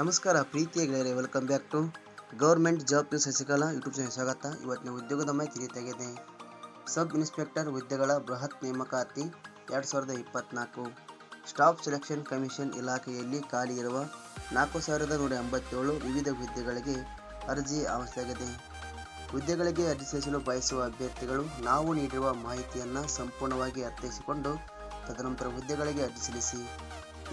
ನಮಸ್ಕಾರ ಪ್ರೀತಿಯ ಗೆಳೆಯರೆ welcome back to government job news Shashikala YouTube channel ಸ್ವಾಗತ. ಇವತ್ತಿನ ಉದ್ಯೋಗದ ಮಾಹಿತಿ ತೆಗೆದಿದೆ ಸಬ್ ಇನ್ಸ್ಪೆಕ್ಟರ್ ಹುದ್ದೆಗಳ ಬೃಹತ್ ನೇಮಕಾತಿ ಎರಡು ಸಾವಿರದ ಇಪ್ಪತ್ತ್ನಾಲ್ಕು ಸ್ಟಾಫ್ ಸೆಲೆಕ್ಷನ್ ಕಮಿಷನ್ ಇಲಾಖೆಯಲ್ಲಿ ಖಾಲಿ ಇರುವ ನಾಲ್ಕು ಸಾವಿರದ ನೂರ ಎಂಬತ್ತೇಳು ವಿವಿಧ ಹುದ್ದೆಗಳಿಗೆ ಅರ್ಜಿ ಆವಶ್ಯಕತೆ ಹುದ್ದೆಗಳಿಗೆ ಅರ್ಜಿ ಸಲ್ಲಿಸಲು ಬಯಸುವ ಅಭ್ಯರ್ಥಿಗಳು ನಾವು ನೀಡಿರುವ ಮಾಹಿತಿಯನ್ನು ಸಂಪೂರ್ಣವಾಗಿ ಅರ್ಥೈಸಿಕೊಂಡು ತದನಂತರ ಹುದ್ದೆಗಳಿಗೆ ಅರ್ಜಿ ಸಲ್ಲಿಸಿ.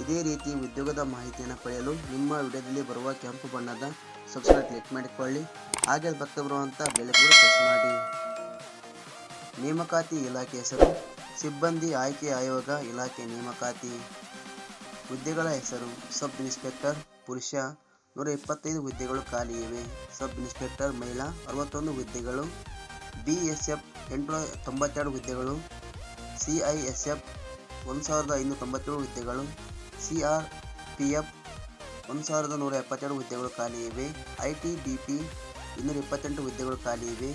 ಇದೇ ರೀತಿ ಉದ್ಯೋಗದ ಮಾಹಿತಿಯನ್ನು ಪಡೆಯಲು ನಿಮ್ಮ ವಿಡಿಯೋದಲ್ಲಿ ಬರುವ ಕೆಂಪು ಬಣ್ಣದ ಸಬ್ಸ್ಕ್ರೈಬ್ ಕ್ಲಿಕ್ ಮಾಡಿಕೊಳ್ಳಿ. ಹಾಗೆ ಬರ್ತಾ ಬರುವಂಥ ಬೆಲೆ ಕೂಡ ಪ್ರೆಸ್ ಮಾಡಿ. ನೇಮಕಾತಿ ಇಲಾಖೆ ಹೆಸರು, ಸಿಬ್ಬಂದಿ ಆಯ್ಕೆ ಆಯೋಗ ಇಲಾಖೆ ನೇಮಕಾತಿ. ಹುದ್ದೆಗಳ ಹೆಸರು, ಸಬ್ ಇನ್ಸ್ಪೆಕ್ಟರ್, ಪುರುಷ, ನೂರ ಇಪ್ಪತ್ತೈದು ಹುದ್ದೆಗಳು ಖಾಲಿ ಇವೆ. ಸಬ್ ಇನ್ಸ್ಪೆಕ್ಟರ್ ಮಹಿಳಾ, ಅರವತ್ತೊಂದು ಹುದ್ದೆಗಳು. ಬಿ ಎಸ್ ಎಫ್ ಎಂಟುನೂರ ತೊಂಬತ್ತೆರಡು ಹುದ್ದೆಗಳು. ಸಿ ಐ ಎಸ್ ಎಫ್, ಒಂದು ಸಾವಿರದ ಐನೂರ ತೊಂಬತ್ತೇಳು ಹುದ್ದೆಗಳು. ಸಿ ಆರ್ ಪಿ ಎಫ್ ಒಂದು ಸಾವಿರದ ನೂರ ಎಪ್ಪತ್ತೆರಡು ಹುದ್ದೆಗಳು ಖಾಲಿ ಇವೆ. ಐ ಟಿ ಡಿ ಪಿ ಇನ್ನೂರ ಇಪ್ಪತ್ತೆಂಟು ಹುದ್ದೆಗಳು ಖಾಲಿ ಇವೆ.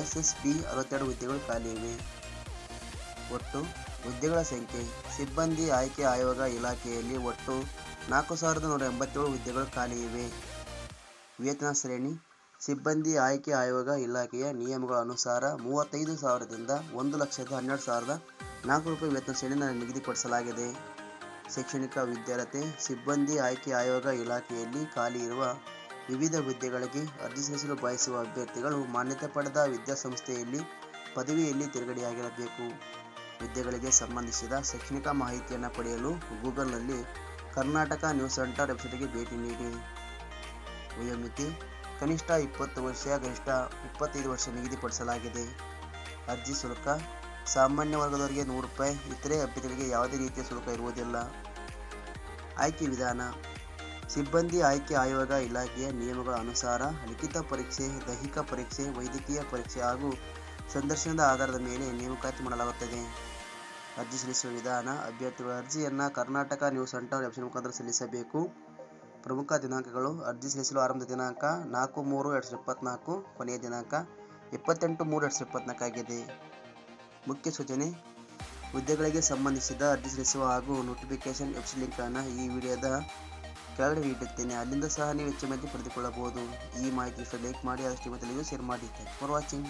ಎಸ್ ಎಸ್ ಪಿ ಅರವತ್ತೆರಡು ಹುದ್ದೆಗಳು ಖಾಲಿ ಇವೆ. ಒಟ್ಟು ಹುದ್ದೆಗಳ ಸಂಖ್ಯೆ ಸಿಬ್ಬಂದಿ ಆಯ್ಕೆ ಆಯೋಗ ಇಲಾಖೆಯಲ್ಲಿ ಒಟ್ಟು ನಾಲ್ಕು ಸಾವಿರದ ನೂರ ಎಂಬತ್ತೇಳು ಹುದ್ದೆಗಳು ಖಾಲಿ ಇವೆ. ವೇತನ ಶ್ರೇಣಿ ಸಿಬ್ಬಂದಿ ಆಯ್ಕೆ ಆಯೋಗ ಇಲಾಖೆಯ ನಿಯಮಗಳ ಅನುಸಾರ ಮೂವತ್ತೈದು ಸಾವಿರದಿಂದ ಒಂದು ಲಕ್ಷದ ಹನ್ನೆರಡು ಸಾವಿರದ ನಾಲ್ಕು ರೂಪಾಯಿ ವೇತನ ಶ್ರೇಣಿಯನ್ನು ನಿಗದಿಪಡಿಸಲಾಗಿದೆ. ಶೈಕ್ಷಣಿಕ ವಿದ್ಯಾರ್ಹತೆ ಸಿಬ್ಬಂದಿ ಆಯ್ಕೆ ಆಯೋಗ ಇಲಾಖೆಯಲ್ಲಿ ಖಾಲಿ ಇರುವ ವಿವಿಧ ಹುದ್ದೆಗಳಿಗೆ ಅರ್ಜಿ ಸಲ್ಲಿಸಲು ಬಯಸುವ ಅಭ್ಯರ್ಥಿಗಳು ಮಾನ್ಯತೆ ಪಡೆದ ವಿದ್ಯಾಸಂಸ್ಥೆಯಲ್ಲಿ ಪದವಿಯಲ್ಲಿ ತಿರುಗಡೆಯಾಗಿರಬೇಕು. ಹುದ್ದೆಗಳಿಗೆ ಸಂಬಂಧಿಸಿದ ಶೈಕ್ಷಣಿಕ ಮಾಹಿತಿಯನ್ನು ಪಡೆಯಲು ಗೂಗಲ್ನಲ್ಲಿ ಕರ್ನಾಟಕ ನ್ಯೂಸ್ ಸೆಂಟರ್ ವೆಬ್ಸೈಟ್ಗೆ ಭೇಟಿ ನೀಡಿ. ವಯೋಮಿತಿ ಕನಿಷ್ಠ ಇಪ್ಪತ್ತು ವರ್ಷ, ಗರಿಷ್ಠ ಇಪ್ಪತ್ತೈದು ವರ್ಷ ನಿಗದಿಪಡಿಸಲಾಗಿದೆ. ಅರ್ಜಿ ಶುಲ್ಕ ಸಾಮಾನ್ಯ ವರ್ಗದವರಿಗೆ ನೂರು ರೂಪಾಯಿ ಇತರೆ ಅಭ್ಯರ್ಥಿಗಳಿಗೆ ಯಾವುದೇ ರೀತಿಯ ಶುಲ್ಕ ಇರುವುದಿಲ್ಲ. ಆಯ್ಕೆ ವಿಧಾನ. ಸಿಬ್ಬಂದಿ ಆಯ್ಕೆ ಆಯೋಗ ಇಲಾಖೆಯ ನಿಯಮಗಳ ಅನುಸಾರ ಲಿಖಿತ ಪರೀಕ್ಷೆ, ದೈಹಿಕ ಪರೀಕ್ಷೆ, ವೈದ್ಯಕೀಯ ಪರೀಕ್ಷೆ ಹಾಗೂ ಸಂದರ್ಶನದ ಆಧಾರದ ಮೇಲೆ ನೇಮಕಾತಿ ಮಾಡಲಾಗುತ್ತದೆ. ಅರ್ಜಿ ಸಲ್ಲಿಸುವ ವಿಧಾನ. ಅಭ್ಯರ್ಥಿಗಳ ಅರ್ಜಿಯನ್ನು ಕರ್ನಾಟಕ ನ್ಯೂಸ್ ಸೆಂಟರ್ ವೆಬ್ಸೈಟ್ ಮುಖಾಂತರ ಸಲ್ಲಿಸಬೇಕು. ಪ್ರಮುಖ ದಿನಾಂಕಗಳು. ಅರ್ಜಿ ಸಲ್ಲಿಸಲು ಆರಂಭದ ದಿನಾಂಕ ನಾಲ್ಕು ಮೂರು ಎರಡು ಸಾವಿರದ ಇಪ್ಪತ್ತ್ನಾಲ್ಕು ಕೊನೆಯ ದಿನಾಂಕ ಇಪ್ಪತ್ತೆಂಟು ಮೂರು ಎರಡು ಸಾವಿರದ ಇಪ್ಪತ್ತ್ನಾಲ್ಕು ಆಗಿದೆ. ಮುಖ್ಯ ಸೂಚನೆ. ಹುದ್ದೆಗಳಿಗೆ ಸಂಬಂಧಿಸಿದ ಅರ್ಜಿ ಸಲ್ಲಿಸುವ ಹಾಗೂ ನೋಟಿಫಿಕೇಶನ್ ವೆಬ್ಸೈಟ್ ಲಿಂಕನ್ನು ಈ ವಿಡಿಯೋದ ಕೆಳಗಡೆ ನೀಡುತ್ತೇನೆ ಅಲ್ಲಿಂದ ಸಹ ನೀವು ಹೆಚ್ಚು ಮಾಹಿತಿ ಪಡೆದುಕೊಳ್ಳಬಹುದು. ಈ ಮಾಹಿತಿ ಲೈಕ್ ಮಾಡಿ ಅಷ್ಟು ಮತ್ತೆ ಶೇರ್ ಮಾಡಿ. For watching